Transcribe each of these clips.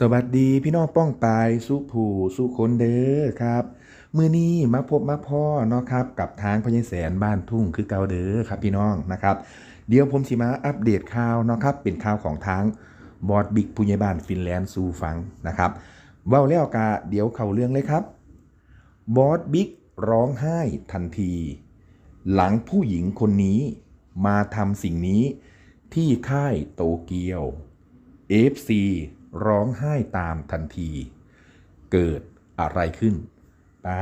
สวัสดีพี่น้องป้องปายสุผูสุคนเด้อครับมือนี้มาพบมาพ่อเนาะครับกับทางพญแสนบ้านทุ่งคือเกาเด้อครับพี่น้องนะครับเดี๋ยวผมสิมาอัปเดตข่าวเนาะครับเป็นข่าวของทางบอสบิ๊กผู้ใหญ่บ้านฟินแลนด์สู่ฟังนะครับเว้าแล้วกะเดี๋ยวเข้าเรื่องเลยครับบอสบิ๊กร้องไห้ทันที หลังผู้หญิงคนนี้มาทำสิ่งนี้ที่ค่ายโตเกียว FC ร้องไห้ตามทันที เกิดอะไรขึ้นป้า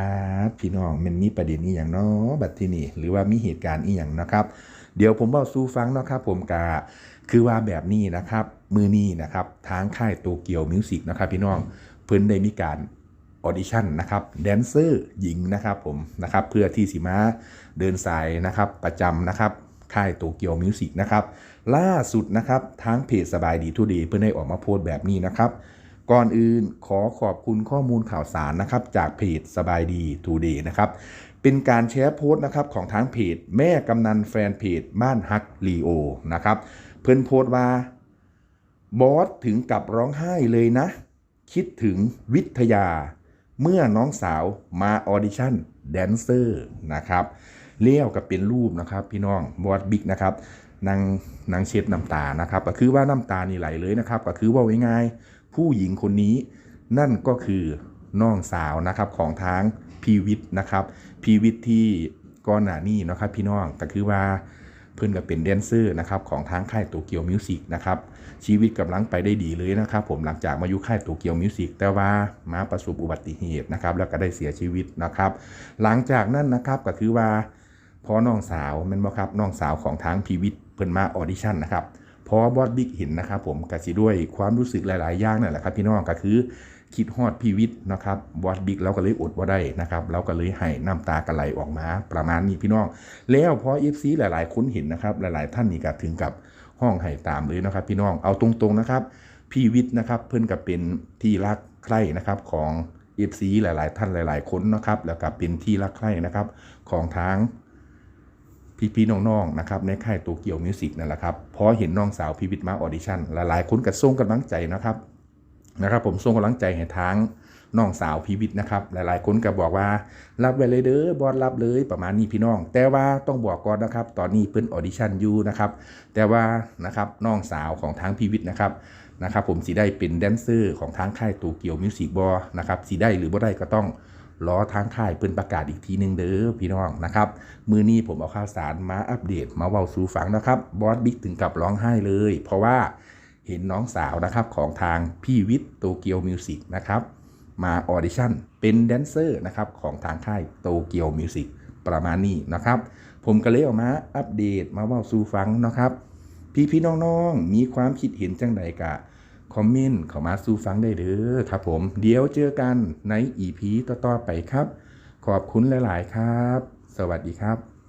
พี่น้องมันมีประเด็นนี้อย่างเนาะบัดที่นี่หรือว่ามีเหตุการณ์อีอย่างนะครับ เดี๋ยวผมบอกสู้ฟังเนาะครับผมกาคือว่าแบบนี้นะครับมือนี้นะครับทางค่ายโตเกียวมิวสิกนะครับพี่น้องเพิ่นได้มีการออดิชั่นนะครับแดนเซอร์หญิงนะครับผมนะครับเพื่อที่สิมาเดินสายนะครับประจำนะครับ ค่ายโตเกียวมิวสิกนะครับล่าสุดนะครับทางเพจสบายดีทูดีเพื่อได้ออกมาโพสต์แบบนี้นะครับ ก่อนอื่นขอขอบคุณข้อมูลข่าวสารนะครับ จากเพจสบายดีทูเดย์นะครับเป็นการแชร์โพสต์นะครับของทางเพจ แม่กำนันแฟนเพจบ้านฮักลีโอนะครับเพื่อนโพสต์ว่าบอสถึงกับร้องไห้เลยนะ คิดถึงวิทยา เมื่อน้องสาวมาออดิชั่นแดนเซอร์นะครับ เลี้ยวกับเป็นรูปนะครับ พี่น้องบอสบิ๊กนะครับนางนางเช็ดน้ำตานะครับ ก็คือว่าน้ำตานี่ไหลเลยนะครับ ก็คือว่าง่ายๆผู้หญิงคนนี้นั่นก็คือน้องสาวนะครับของทางพีวิทย์นะครับพีวิทย์ที่ก่อนหน้านี้นะครับ พี่น้องก็คือว่าเพื่อนก็เป็นแดนเซอร์นะครับของทางค่ายโตเกียวมิวสิกนะครับชีวิตกำลังไปได้ดีเลยนะครับผมหลังจากมาอยู่ค่ายโตเกียวมิวสิกแต่ว่ามาประสบอุบัติเหตุนะครับแล้วก็ได้เสียชีวิตนะครับ หลังจากนั้นนะครับก็คือว่า พอน้องสาวแม่นบ่ครับน้องสาวของทางพีวิทย์เพิ่นมาออดิชั่นนะครับพอบอสบิ๊กเห็นนะครับผมก็สิด้วยความรู้สึกหลาย ๆ อย่างนั่นแหละครับพี่น้องก็คือคิดฮอดพีวิทย์นะครับบอสบิ๊กเราก็เลยอดว่าได้นะครับเราก็เลยให้น้ำตากระไหลออกมาประมาณนี้พี่น้อง แล้วพอ FC หลาย ๆ คนเห็นนะครับหลาย ๆ ท่านนี่ก็ถึงกับห้องไห้ตามเลยนะครับ พี่น้องเอาตรง ๆ นะครับพีวิทย์นะครับเพื่อนกับเป็นที่รักใคร่นะครับของ FC หลาย ๆ ท่านหลาย ๆ คนนะครับแล้วก็เป็นที่รักใคร่นะครับของทาง พี่ๆน้องๆนะครับในค่ายโตเกียวมิวสิกนั่นแหละครับพอเห็นน้องสาวพีวิทมาออดิชั่นหลายๆคนก็ส่งกำลังใจนะครับนะครับ ผมส่งกำลังใจให้ทางน้องสาวพีวิทนะครับ หลายๆคนก็บอกว่า รับไว้เลยเด้อบอสรับเลยประมาณนี้พี่น้อง แต่ว่าต้องบอกก่อนนะครับ ตอนนี้เพิ่นออดิชั่นอยู่นะครับ แต่ว่านะครับน้องสาวของทางพีวิทนะครับนะครับ ผมสีได้เป็นแดนเซอร์ของทางค่ายโตเกียวมิวสิกบอนะครับสีได้หรือบ่ได้ก็ต้อง รอทางค่ายเพิ่นประกาศอีกทีหนึงเด้อพี่น้องนะครับ มือนี้ผมเอาข่าวสารมาอัปเดตมาเว้าสู่ฟังนะครับบอสบิ๊กถึงกับร้องไห้เลย เพราะว่าเห็นน้องสาวนะครับของทางพี่วิทย์โตเกียวมิวสิกนะครับมาออดิชั่นเป็นแดนเซอร์นะครับของทางค่ายโตเกียวมิวสิกประมาณนี้นะครับ ผมก็เลยออกมาอัปเดตมาเว่าสู่ฟังนะครับ พี่พี่น้องๆ มีความคิดเห็นจังใดกะ คอมเมนต์เข้ามาสู่ฟังได้เด้อครับผม เดี๋ยวเจอกันใน EP ต่อๆไปครับ ขอบคุณหลาย ๆ ครับ สวัสดีครับ